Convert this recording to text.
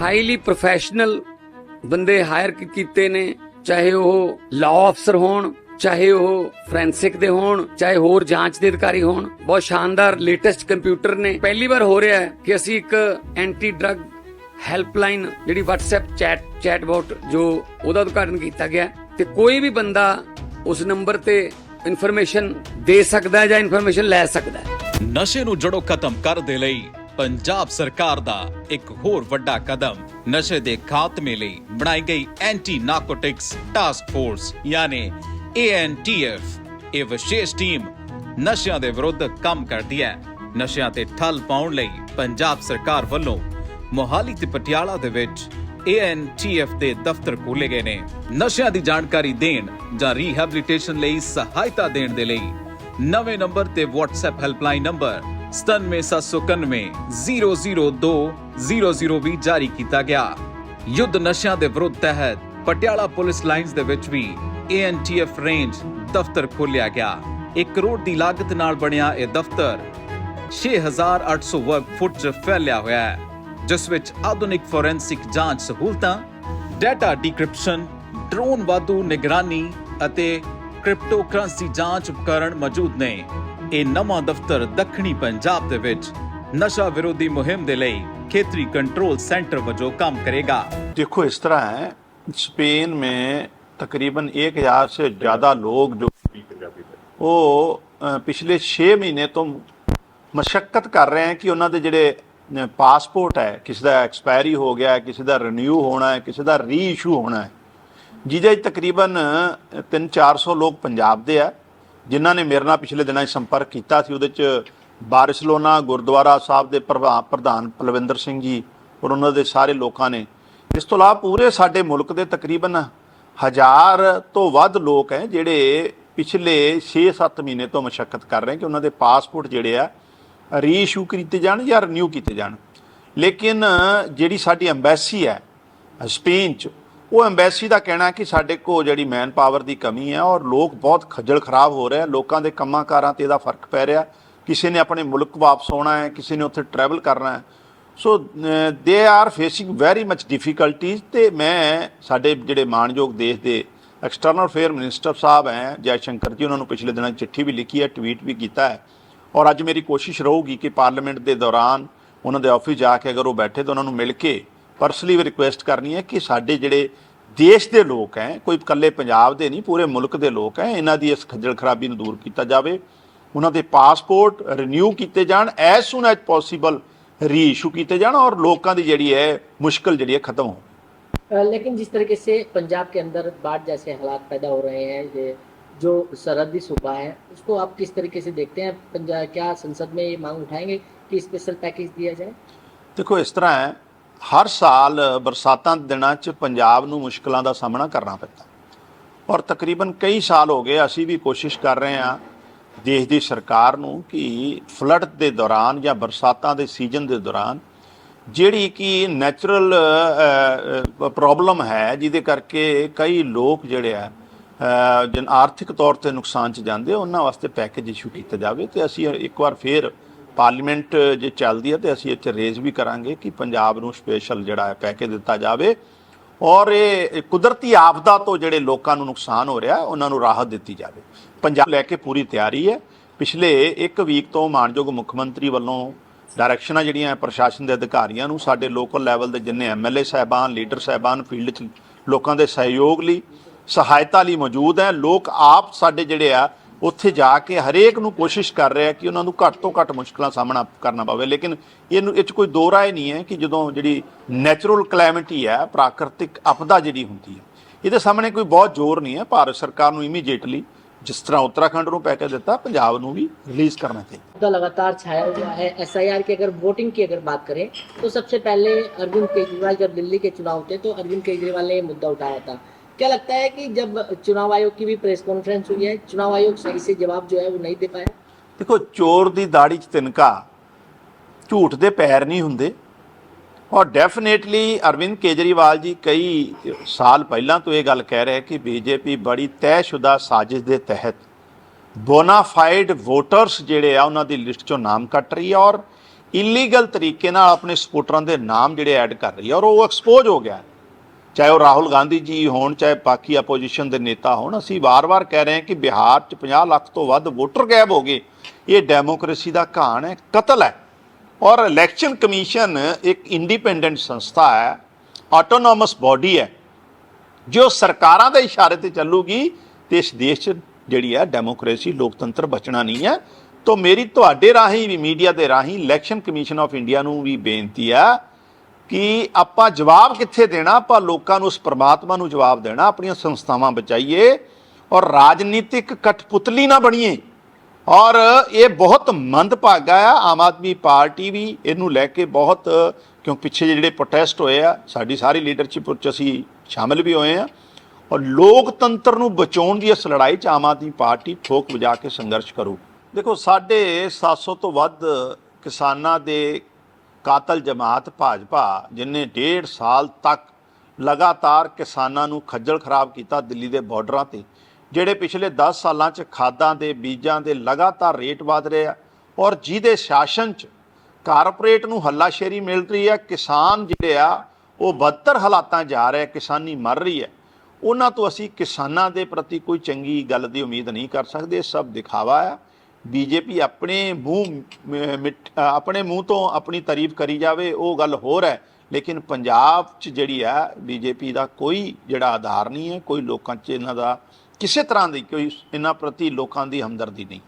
Highly professional ਬੰਦੇ hire ਕੀਤੇ ਨੇ, ਚਾਹੇ ਉਹ ਲਾਅ ਅਫਸਰ ਹੋਣ, ਚਾਹੇ ਉਹ ਫੋਰੈਂਸਿਕ ਦੇ ਹੋਣ, ਚਾਹੇ ਹੋਰ ਜਾਂਚ ਦੇ ਅਧਿਕਾਰੀ ਹੋਣ, ਬਹੁਤ ਸ਼ਾਨਦਾਰ ਲੇਟੈਸਟ ਕੰਪਿਊਟਰ ਨੇ। ਪਹਿਲੀ ਵਾਰ ਹੋ ਰਿਹਾ ਹੈ ਕਿ ਅਸੀਂ ਇੱਕ ਐਂਟੀ ਡਰੱਗ ਹੈਲਪਲਾਈਨ ਜਿਹੜੀ WhatsApp ਚੈਟ ਚੈਟਬੋਟ ਜੋ ਉਹਦਾ ਉਦਘਾਟਨ ਕੀਤਾ ਗਿਆ ਤੇ ਕੋਈ ਵੀ ਬੰਦਾ ਉਸ ਨੰਬਰ ਤੇ ਇਨਫੋਰਮੇਸ਼ਨ ਦੇ ਸਕਦਾ ਹੈ ਜਾਂ ਇਨਫੋਰਮੇਸ਼ਨ ਲੈ ਸਕਦਾ ਹੈ। ਨਸ਼ੇ ਨੂੰ ਜੜੋਂ ਖਤਮ ਕਰਨ ਦੇ ਲਈ ਪੰਜਾਬ ਸਰਕਾਰ ਦਾ ਇੱਕ ਹੋਰ ਵੱਡਾ ਕਦਮ ਨਸ਼ੇ ਦੇ ਖਾਤਮੇ ਲਈ ਬਣਾਈ ਗਈ ਐਂਟੀ ਨਾਰਕੋਟਿਕਸ ਟਾਸਕ ਫੋਰਸ ਯਾਨੀ ANTF ਇਹ ਵਿਸ਼ੇਸ਼ ਟੀਮ ਨਸ਼ਿਆਂ ਦੇ ਵਿਰੁੱਧ ਕੰਮ ਕਰਦੀ ਹੈ। ਨਸ਼ਿਆਂ ਤੇ ਠੱਲ ਪਾਉਣ ਲਈ ਪੰਜਾਬ ਸਰਕਾਰ ਵੱਲੋਂ ਮੋਹਾਲੀ ਤੇ ਪਟਿਆਲਾ ਦੇ ਵਿੱਚ ANTF ਦੇ ਦਫ਼ਤਰ ਖੋਲੇ ਗਏ ਨੇ। ਨਸ਼ਿਆਂ ਦੀ ਜਾਣਕਾਰੀ ਦੇਣ ਜਾਂ ਰੀਹੈਬਿਲਿਟੇਸ਼ਨ ਲਈ ਸਹਾਇਤਾ ਦੇਣ ਦੇ ਲਈ ਨਵੇਂ ਨੰਬਰ ਤੇ WhatsApp ਹੈਲਪਲਾਈਨ ਨੰਬਰ 9779002000 ਵੀ ਜਾਰੀ ਕੀਤਾ ਗਿਆ। ਯੁੱਧ ਨਸ਼ਿਆਂ ਦੇ ਵਿਰੁੱਧ ਤਹਿਤ ਪਟਿਆਲਾ ਪੁਲਿਸ ਲਾਈਨਸ ਦੇ ਵਿੱਚ ਵੀ ANTF ਰੇਂਜ ਦਫ਼ਤਰ ਖੋਲਿਆ ਗਿਆ। 1 ਕਰੋੜ ਦੀ ਲਾਗਤ ਨਾਲ ਬਣਿਆ ਇਹ ਦਫ਼ਤਰ। 6800 ਵਰਗ ਫੁੱਟ 'ਚ ਫੈਲਿਆ ਹੋਇਆ ਹੈ, ਜਿਸ ਵਿੱਚ ਆਧੁਨਿਕ ਫੋਰੈਂਸਿਕ ਜਾਂਚ ਸਹੂਲਤਾਂ, ਡਾਟਾ ਡਿਕ੍ਰਿਪਸ਼ਨ, ਡਰੋਨ ਵਾਧੂ ਨਿਗਰਾਨੀ ਅਤੇ ਕ੍ਰਿਪਟੋਕਰੰਸੀ ਜਾਂਚ ਉਪਕਰਣ ਮੌਜੂਦ ਨੇ। ਇਹ ਨਵਾਂ ਦਫ਼ਤਰ ਦੱਖਣੀ ਪੰਜਾਬ ਦੇ ਵਿੱਚ ਨਸ਼ਾ ਵਿਰੋਧੀ ਮੁਹਿੰਮ ਦੇ ਲਈ ਖੇਤਰੀ ਕੰਟਰੋਲ सेंटर ਵਜੋਂ ਕੰਮ ਕਰੇਗਾ देखो इस तरह है स्पेन में तकरीबन एक हजार से ज़्यादा लोग जो वो अ, पिछले 6 ਮਹੀਨੇ ਤੋਂ ਮਸ਼ੱਕਤ ਕਰ ਰਹੇ ਹੈ ਕਿ ਉਹਨਾਂ ਦੇ ਜਿਹੜੇ ਅ, ਪਾਸਪੋਰਟ ਹੈ ਕਿਸੇ ਦਾ ਐਕਸਪਾਇਰੀ ਹੋ ਗਿਆ ਹੈ ਕਿਸੇ ਦਾ ਰੀਨਿਊ ਹੋਣਾ ਹੈ ਕਿਸੇ ਦਾ ਰੀਇਸ਼ੂ ਹੋਣਾ ਹੈ ਜਿਹਦੇ 'ਚ ਤਕਰੀਬਨ 3-400 ਲੋਕ ਪੰਜਾਬ ਦੇ ਆ ਜਿਨ੍ਹਾਂ ਨੇ ਮੇਰੇ ਨਾਲ ਪਿਛਲੇ ਦਿਨਾਂ 'ਚ ਸੰਪਰਕ ਕੀਤਾ ਸੀ, ਉਹਦੇ 'ਚ ਬਾਰਿਸਲੋਨਾ, ਗੁਰਦੁਆਰਾ ਸਾਹਿਬ ਦੇ ਪ੍ਰਭਾ- ਪ੍ਰਧਾਨ ਪਲਵਿੰਦਰ ਸਿੰਘ ਜੀ ਔਰ ਉਹਨਾਂ ਦੇ ਸਾਰੇ ਲੋਕਾਂ ਨੇ। ਇਸ ਤੋਂ ਇਲਾਵਾ ਪੂਰੇ ਸਾਡੇ ਮੁਲਕ ਦੇ ਤਕਰੀਬਨ ਹਜ਼ਾਰ ਤੋਂ ਵੱਧ ਲੋਕ ਹੈ, ਜਿਹੜੇ ਪਿਛਲੇ 6-7 ਮਹੀਨੇ ਤੋਂ ਮਸ਼ੱਕਤ ਕਰ ਰਹੇ ਕਿ ਉਹਨਾਂ ਦੇ ਪਾਸਪੋਰਟ ਜਿਹੜੇ ਆ ਰੀਇਸ਼ੂ ਕੀਤੇ ਜਾਣ ਜਾਂ ਰੀਨਿਊ ਕੀਤੇ ਜਾਣ। ਲੇਕਿਨ ਜਿਹੜੀ ਸਾਡੀ ਐਮਬੈਸੀ ਹੈ, ਸਪੇਨ ਚ ਉਹ ਐਮਬੈਸੀ ਦਾ ਕਹਿਣਾ ਕਿ ਸਾਡੇ ਕੋਲ ਜਿਹੜੀ ਮੈਨ ਪਾਵਰ ਦੀ ਕਮੀ ਹੈ ਔਰ ਲੋਕ ਬਹੁਤ ਖੱਜਲ ਖਰਾਬ ਹੋ ਰਹੇ ਆ ਲੋਕਾਂ ਦੇ ਕੰਮਾਂ ਕਾਰਾਂ ਤੇ ਇਹਦਾ ਫ਼ਰਕ ਪੈ ਰਿਹਾ ਕਿਸੇ ਨੇ ਆਪਣੇ ਮੁਲਕ ਵਾਪਸ ਆਉਣਾ ਹੈ, ਕਿਸੇ ਨੇ ਉੱਥੇ ਟਰੈਵਲ ਕਰਨਾ ਹੈ। So they are facing very much difficulties ਤੇ ਮੈਂ ਸਾਡੇ ਜਿਹੜੇ ਮਾਣਯੋਗ ਦੇਸ਼ ਦੇ ਐਕਸਟਰਨਲ ਅਫੇਅਰ ਮਿਨਿਸਟਰ ਸਾਹਿਬ ਹੈ ਜੈ ਸ਼ੰਕਰ ਜੀ, ਉਹਨਾਂ ਨੂੰ ਪਿਛਲੇ ਦਿਨਾਂ ਚਿੱਠੀ ਵੀ ਲਿਖੀ ਹੈ ਟਵੀਟ ਵੀ ਕੀਤਾ ਹੈ। ਔਰ ਅੱਜ ਮੇਰੀ ਕੋਸ਼ਿਸ਼ ਰਹੂਗੀ ਕਿ ਪਾਰਲੀਮੈਂਟ ਦੇ ਦੌਰਾਨ ਉਹਨਾਂ ਦੇ ਆਫਿਸ ਜਾ ਕੇ ਅਗਰ ਉਹ ਬੈਠੇ ਤਾਂ ਉਹਨਾਂ ਨੂੰ ਮਿਲ ਕੇ ਪਰਸਨਲੀ ਵੀ ਰਿਕੁਐਸਟ ਕਰਨੀ ਹੈ ਕਿ ਸਾਡੇ ਜਿਹੜੇ ਦੇਸ਼ ਦੇ ਲੋਕ ਹੈ ਕੋਈ ਇਕੱਲੇ ਪੰਜਾਬ ਦੇ ਨਹੀਂ ਪੂਰੇ ਮੁਲਕ ਦੇ ਲੋਕ ਹੈ ਇਹਨਾਂ ਦੀ ਇਸ ਖੱਜਲ ਖਰਾਬੀ ਨੂੰ ਦੂਰ ਕੀਤਾ ਜਾਵੇ ਉਹਨਾਂ ਦੇ ਪਾਸਪੋਰਟ ਰੀਨਿਊ ਕੀਤੇ ਜਾਣ as soon as possible reissue ਕੀਤੇ ਜਾਣ ਔਰ ਲੋਕਾਂ ਦੀ ਜਿਹੜੀ ਹੈ ਮੁਸ਼ਕਲ ਜਿਹੜੀ ਹੈ ਖਤਮ ਹੋ अ, लेकिन जिस तरीके से पंजाब के अंदर बाढ़ जैसे हालात पैदा हो रहे हैं ये जो सरहदी सूबा है उसको आप किस तरीके से देखते हैं पंजाब क्या संसद में ये मांग उठाएंगे कि स्पेशल पैकेज दिया जाए ਦੇਖੋ ਇਸ ਤਰ੍ਹਾਂ ਹੈ ਹਰ ਸਾਲ ਬਰਸਾਤਾਂ ਦੇ ਦਿਨਾਂ 'ਚ ਪੰਜਾਬ ਨੂੰ ਮੁਸ਼ਕਲਾਂ ਦਾ ਸਾਹਮਣਾ ਕਰਨਾ ਪੈਂਦਾ। ਔਰ ਤਕਰੀਬਨ ਕਈ ਸਾਲ ਹੋ ਗਏ ਅਸੀਂ ਵੀ ਕੋਸ਼ਿਸ਼ ਕਰ ਰਹੇ ਹਾਂ ਦੇਸ਼ ਦੀ ਸਰਕਾਰ ਨੂੰ ਕਿ ਫਲੱਡ ਦੇ ਦੌਰਾਨ ਜਾਂ ਬਰਸਾਤਾਂ ਦੇ ਸੀਜ਼ਨ ਦੇ ਦੌਰਾਨ ਜਿਹੜੀ ਕਿ ਨੈਚੁਰਲ ਪ੍ਰੋਬਲਮ ਹੈ ਜਿਹਦੇ ਕਰਕੇ ਕਈ ਲੋਕ ਜਿਹੜੇ ਆ ਅ, ਜਨ ਆਰਥਿਕ ਤੌਰ ਤੇ ਨੁਕਸਾਨ ਚ ਜਾਂਦੇ ਉਹਨਾਂ ਵਾਸਤੇ ਪੈਕੇਜ ਇਸ਼ੂ ਕੀਤਾ ਜਾਵੇ ਤੇ ਅਸੀਂ ਇੱਕ ਵਾਰ ਫੇਰ ਪਾਰਲੀਮੈਂਟ ਜੇ ਚੱਲਦੀ ਹੈ ਤੇ ਅਸੀਂ ਇੱਥੇ ਰੇਜ਼ ਵੀ ਕਰਾਂਗੇ ਕਿ ਪੰਜਾਬ ਨੂੰ ਸਪੈਸ਼ਲ ਜਿਹੜਾ ਹੈ ਪੈਕੇਜ ਦਿੱਤਾ ਜਾਵੇ। ਔਰ ਇਹ ਕੁਦਰਤੀ ਆਪਦਾ ਤੋਂ ਜਿਹੜੇ ਲੋਕਾਂ ਨੂੰ ਨੁਕਸਾਨ ਹੋ ਰਿਹਾ, ਉਹਨਾਂ ਨੂੰ ਰਾਹਤ ਦਿੱਤੀ ਜਾਵੇ। ਪੰਜਾਬ ਲੈ ਕੇ ਪੂਰੀ ਤਿਆਰੀ ਹੈ। ਪਿਛਲੇ ਇੱਕ ਵੀਕ ਤੋਂ ਮਾਨਯੋਗ ਮੁੱਖ ਮੰਤਰੀ ਵੱਲੋਂ ਡਾਇਰੈਕਸ਼ਨਾਂ ਜਿਹੜੀਆਂ ਪ੍ਰਸ਼ਾਸਨ ਦੇ ਅਧਿਕਾਰੀਆਂ ਨੂੰ, ਸਾਡੇ ਲੋਕਲ ਲੈਵਲ ਦੇ ਜਿੰਨੇ ਐਮਐਲਏ ਸਾਹਿਬਾਨ ਲੀਡਰ ਸਾਹਿਬਾਨ ਫੀਲਡ 'ਚ ਲੋਕਾਂ ਦੇ ਸਹਿਯੋਗ ਲਈ, ਸਹਾਇਤਾ ਲਈ ਮੌਜੂਦ ਹੈ। ਲੋਕ ਆਪ ਸਾਡੇ ਜਿਹੜੇ ਆ ਉੱਥੇ ਜਾ ਕੇ ਹਰੇਕ ਨੂੰ ਕੋਸ਼ਿਸ਼ ਕਰ ਰਿਹਾ ਕਿ ਉਹਨਾਂ ਨੂੰ ਘੱਟ ਤੋਂ ਘੱਟ ਮੁਸ਼ਕਲਾਂ ਸਾਹਮਣਾ ਕਰਨਾ ਪਵੇ ਲੇਕਿਨ ਇਹਨੂੰ ਇਹ 'ਚ ਕੋਈ ਦੋ ਰਾਏ ਨਹੀਂ ਹੈ ਕਿ ਜਦੋਂ ਜਿਹੜੀ ਨੈਚੁਰਲ ਕਲੈਮਿਟੀ ਹੈ ਪ੍ਰਾਕਿਰਤਿਕ ਆਪਦਾ ਜਿਹੜੀ ਹੁੰਦੀ ਹੈ ਇਹਦੇ ਸਾਹਮਣੇ ਕੋਈ ਬਹੁਤ ਜ਼ੋਰ ਨਹੀਂ ਹੈ ਭਾਰਤ ਸਰਕਾਰ ਨੂੰ ਇਮੀਡੀਏਟਲੀ ਜਿਸ ਤਰ੍ਹਾਂ ਉੱਤਰਾਖੰਡ ਨੂੰ ਪੈਕੇਜ ਦਿੱਤਾ ਪੰਜਾਬ ਨੂੰ ਵੀ ਰਿਲੀਜ਼ ਕਰਨਾ ਚਾਹੀਦਾ मुद्दा लगातार छाया हुआ है एसआईआर की अगर वोटिंग की अगर बात करें तो सबसे पहले अरविंद केजरीवाल जब दिल्ली के चुनाव थे तो अरविंद केजरीवाल ने ये मुद्दा उठाया था क्या लगता है कि जब चुनाव आयोग की भी प्रेस कॉन्फ्रेंस हुई है चुनाव आयोग सही से जवाब जो है वो नहीं दे पाया ਦੇਖੋ ਚੋਰ ਦੀ ਦਾੜੀ 'ਚ ਤਿਨਕਾ ਝੂਠ ਦੇ ਪੈਰ ਨਹੀਂ ਹੁੰਦੇ ਔਰ ਡੈਫੀਨੇਟਲੀ ਅਰਵਿੰਦ ਕੇਜਰੀਵਾਲ ਜੀ ਕਈ ਸਾਲ ਪਹਿਲਾਂ ਤੋਂ ਇਹ ਗੱਲ ਕਹਿ ਰਹੇ ਕਿ ਬੀਜੇਪੀ ਬੜੀ ਤੈਅਸ਼ੁਦਾ ਸਾਜ਼ਿਸ਼ ਦੇ ਤਹਿਤ ਬੋਨਾਫਾਈਡ ਵੋਟਰਸ ਜਿਹੜੇ ਆ ਉਹਨਾਂ ਦੀ ਲਿਸਟ ਚੋਂ ਨਾਮ ਕੱਟ ਰਹੀ ਹੈ ਔਰ ਇਲੀਗਲ ਤਰੀਕੇ ਨਾਲ ਆਪਣੇ ਸਪੋਰਟਰਾਂ ਦੇ ਨਾਮ ਜਿਹੜੇ ਐਡ ਕਰ ਰਹੀ ਹੈ ਔਰ ਉਹ ਐਕਸਪੋਜ਼ ਹੋ ਗਿਆ ਹੈ। ਚਾਹੇ ਉਹ ਰਾਹੁਲ ਗਾਂਧੀ ਜੀ ਹੋਣ, ਚਾਹੇ ਬਾਕੀ ਆਪੋਜੀਸ਼ਨ ਦੇ ਨੇਤਾ ਹੋਣ, ਅਸੀਂ ਵਾਰ-ਵਾਰ ਕਹਿ ਰਹੇ ਹਾਂ ਕਿ ਬਿਹਾਰ 'ਚ 50 ਲੱਖ ਤੋਂ ਵੱਧ ਵੋਟਰ ਗਾਇਬ ਹੋ ਗਏ। ਇਹ ਡੈਮੋਕ੍ਰੇਸੀ ਦਾ ਘਾਣ ਹੈ, ਕਤਲ ਹੈ। ਔਰ ਇਲੈਕਸ਼ਨ ਕਮਿਸ਼ਨ ਇੱਕ ਇੰਡੀਪੈਂਡੈਂਟ ਸੰਸਥਾ ਹੈ ਆਟੋਨੋਮਸ ਬਾਡੀ ਹੈ, ਜੋ ਸਰਕਾਰਾਂ ਦੇ ਇਸ਼ਾਰੇ ਤੇ ਚੱਲੂਗੀ ਤੇ ਇਸ ਦੇਸ਼ 'ਚ ਜਿਹੜੀ ਹੈ ਡੈਮੋਕ੍ਰੇਸੀ ਲੋਕਤੰਤਰ ਬਚਣਾ ਨਹੀਂ ਹੈ। ਤੋਂ ਮੇਰੀ ਤੁਹਾਡੇ ਰਾਹੀਂ ਵੀ ਮੀਡੀਆ ਦੇ ਰਾਹੀਂ ਇਲੈਕਸ਼ਨ ਕਮਿਸ਼ਨ ਆਫ ਇੰਡੀਆ ਨੂੰ ਵੀ ਬੇਨਤੀ ਹੈ ਕਿ ਆਪਾਂ ਜਵਾਬ ਕਿੱਥੇ ਦੇਣਾ? ਆਪਾਂ ਲੋਕਾਂ ਨੂੰ ਉਸ ਪ੍ਰਮਾਤਮਾ ਨੂੰ ਜਵਾਬ ਦੇਣਾ, ਆਪਣੀਆਂ ਸੰਸਥਾਵਾਂ ਬਚਾਈਏ ਔਰ ਰਾਜਨੀਤਿਕ ਕਠਪੁਤਲੀ ਨਾ ਬਣੀਏ। ਔਰ ਇਹ ਬਹੁਤ ਮੰਦਭਾਗਾ ਆ, ਆਮ ਆਦਮੀ ਪਾਰਟੀ ਵੀ ਇਹਨੂੰ ਲੈ ਕੇ ਬਹੁਤ, ਕਿਉਂ ਪਿੱਛੇ ਜਿਹੇ ਜਿਹੜੇ ਪ੍ਰੋਟੈਸਟ ਹੋਏ ਆ, ਸਾਡੀ ਸਾਰੀ ਲੀਡਰਸ਼ਿਪ ਵਿੱਚ ਅਸੀਂ ਸ਼ਾਮਿਲ ਵੀ ਹੋਏ ਆ। ਔਰ ਲੋਕਤੰਤਰ ਨੂੰ ਬਚਾਉਣ ਦੀ ਇਸ ਲੜਾਈ 'ਚ ਆਮ ਆਦਮੀ ਪਾਰਟੀ ਠੋਕ ਵਜਾ ਕੇ ਸੰਘਰਸ਼ ਕਰੂ। ਦੇਖੋ, ਸਾਡੇ 700 ਤੋਂ ਵੱਧ ਕਿਸਾਨਾਂ ਦੇ ਕਾਤਲ ਜਮਾਤ ਭਾਜਪਾ, ਜਿਨੇ ਡੇਢ ਸਾਲ ਤੱਕ ਲਗਾਤਾਰ ਕਿਸਾਨਾਂ ਨੂੰ ਖੱਜਲ ਖਰਾਬ ਕੀਤਾ ਦਿੱਲੀ ਦੇ ਬਾਰਡਰਾਂ ਤੇ, ਜਿਹੜੇ ਪਿਛਲੇ 10 ਸਾਲਾਂ 'ਚ ਖਾਦਾਂ ਦੇ ਬੀਜਾਂ ਦੇ ਲਗਾਤਾਰ ਰੇਟ ਵਧ ਰਹੇ ਆ ਔਰ ਜਿਹਦੇ ਸ਼ਾਸਨ 'ਚ ਕਾਰਪੋਰੇਟ ਨੂੰ ਹੱਲਾਸ਼ੇਰੀ ਮਿਲ ਰਹੀ ਹੈ, ਕਿਸਾਨ ਜਿਹੜੇ ਆ, ਉਹ ਬਦਤਰ ਹਾਲਾਤਾਂ ਜਾ ਰਹੇ ਕਿਸਾਨੀ ਮਰ ਰਹੀ ਹੈ। ਉਹਨਾਂ ਤੋਂ ਅਸੀਂ ਕਿਸਾਨਾਂ ਦੇ ਪ੍ਰਤੀ ਕੋਈ ਚੰਗੀ ਗੱਲ ਦੀ ਉਮੀਦ ਨਹੀਂ ਕਰ ਸਕਦੇ ਸਭ ਦਿਖਾਵਾ ਹੈ ਬੀਜੇਪੀ ਆਪਣੇ ਮੂੰਹ ਮ- ਮਿੱਠ- ਆਪਣੇ ਮੂੰਹ ਤੋਂ ਆਪਣੀ ਤਾਰੀਫ ਕਰੀ ਜਾਵੇ, ਉਹ ਗੱਲ ਹੋਰ ਹੈ। ਲੇਕਿਨ ਪੰਜਾਬ 'ਚ ਜਿਹੜੀ ਹੈ, ਬੀਜੇਪੀ ਦਾ ਕੋਈ ਜਿਹੜਾ ਆਧਾਰ ਨਹੀਂ ਹੈ, ਕੋਈ ਲੋਕਾਂ 'ਚ ਇਹਨਾਂ ਦਾ ਕਿਸੇ ਤਰ੍ਹਾਂ ਦੀ ਕੋਈ, ਇਹਨਾਂ ਪ੍ਰਤੀ ਲੋਕਾਂ ਦੀ ਹਮਦਰਦੀ ਨਹੀਂ।